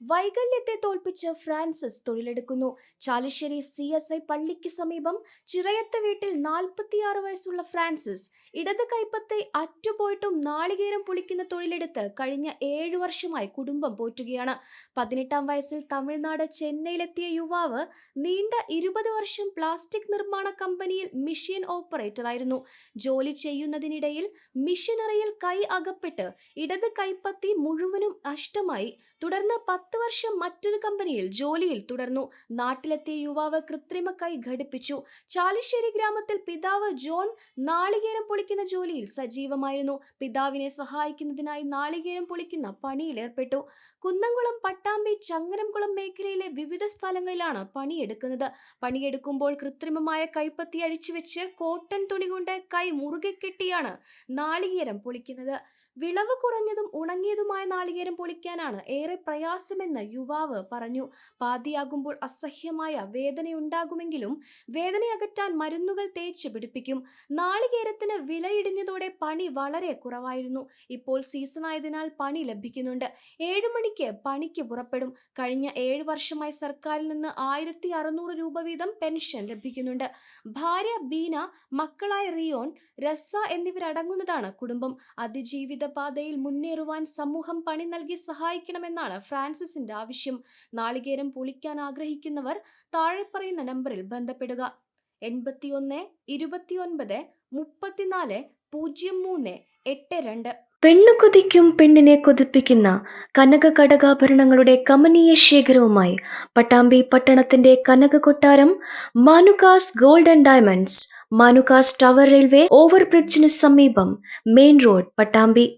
വൈകല്യത്തെ തോൽപ്പിച്ച് ഫ്രാൻസിസ് തൊഴിലെടുക്കുന്നു. Chalissery C S I പള്ളിക്ക് സമീപം ചിറയത്ത് വീട്ടിൽ നാൽപ്പത്തിയാറ് വയസ്സുള്ള ഫ്രാൻസിസ് ഇടത് കൈപ്പത്തെ അറ്റുപോയിട്ടും നാളികേരം പൊളിക്കുന്ന തൊഴിലെടുത്ത് കഴിഞ്ഞ ഏഴു വർഷമായി കുടുംബം പോറ്റുകയാണ്. പതിനെട്ടാം വയസ്സിൽ തമിഴ്നാട് ചെന്നൈയിലെത്തിയ യുവാവ് നീണ്ട ഇരുപത് വർഷം പ്ലാസ്റ്റിക് നിർമ്മാണ കമ്പനിയിൽ മിഷ്യൻ ഓപ്പറേറ്ററായിരുന്നു. ജോലി ചെയ്യുന്നതിനിടയിൽ മിഷനറിയിൽ കൈ അകപ്പെട്ട് ഇടത് കൈപ്പത്തി മുഴുവനും നഷ്ടമായി. തുടർന്ന് പത്ത് വർഷം മറ്റൊരു കമ്പനിയിൽ ജോലിയിൽ തുടർന്നു. നാട്ടിലെത്തിയ യുവാവ് കൃത്രിമ കൈ ഘടിപ്പിച്ചു. ചാലിശ്ശേരി ഗ്രാമത്തിൽ പിതാവ് ജോൺ നാളികേരം പൊളിക്കുന്ന ജോലിയിൽ സജീവമായിരുന്നു. പിതാവിനെ സഹായിക്കുന്നതിനായി നാളികേരം പൊളിക്കുന്ന പണിയിൽ ഏർപ്പെട്ടു കുന്നംകുളം പട്ടാമ്പി ചങ്ങരംകുളം മേഖലയിലെ വിവിധ സ്ഥലങ്ങളിലാണ് പണിയെടുക്കുന്നത്. പണിയെടുക്കുമ്പോൾ കൃത്രിമമായ കൈപ്പത്തി അഴിച്ചുവെച്ച് കോട്ടൺ തുണി കൊണ്ട് കൈ മുറുകെ കെട്ടിയാണ് നാളികേരം പൊളിക്കുന്നത്. വിളവ് കുറഞ്ഞതും ഉണങ്ങിയതുമായ നാളികേരം പൊളിക്കാനാണ് ഏറെ പ്രയാസമെന്ന് യുവാവ് പറഞ്ഞു. പാതിയാകുമ്പോൾ അസഹ്യമായ വേദനയുണ്ടാകുമെങ്കിലും വേദന അകറ്റാൻ മരുന്നുകൾ തേച്ച് പിടിപ്പിക്കും. നാളികേരത്തിന് വിലയിടിഞ്ഞതോടെ പണി വളരെ കുറവായിരുന്നു. ഇപ്പോൾ സീസൺ ആയതിനാൽ പണി ലഭിക്കുന്നുണ്ട്. ഏഴു മണിക്ക് പണിക്ക് പുറപ്പെടും. കഴിഞ്ഞ ഏഴ് വർഷമായി സർക്കാരിൽ നിന്ന് ആയിരത്തി അറുന്നൂറ് രൂപ വീതം പെൻഷൻ ലഭിക്കുന്നുണ്ട്. ഭാര്യ ബീന മക്കളായ റിയോൺ രസ എന്നിവരടങ്ങുന്നതാണ് കുടുംബം. അതിജീവിത പാതയിൽ മുന്നേറുവാൻ സമൂഹം പണി നൽകി സഹായിക്കണമെന്നാണ് ഫ്രാൻസിസിന്റെ ആവശ്യം. നാളികേരം പൊളിക്കാൻ ആഗ്രഹിക്കുന്നവർ താഴെ പറയുന്ന നമ്പറിൽ ബന്ധപ്പെടുക. എൺപത്തിയൊന്ന് ഇരുപത്തിയൊൻപത് മുപ്പത്തിനാല് പൂജ്യം മൂന്ന് എട്ട് രണ്ട്. പെണ്ണു കൊതിക്കും പെണ്ണിനെ കൊതിപ്പിക്കുന്ന കനക കടകാഭരണങ്ങളുടെ കമനീയ ശേഖരവുമായി പട്ടാമ്പി പട്ടണത്തിന്റെ കനക കൊട്ടാരം Manukas gold and diamonds Manukas tower railway ഓവർബ്രിഡ്ജിന് സമീപം മെയിൻ റോഡ് പട്ടാമ്പി.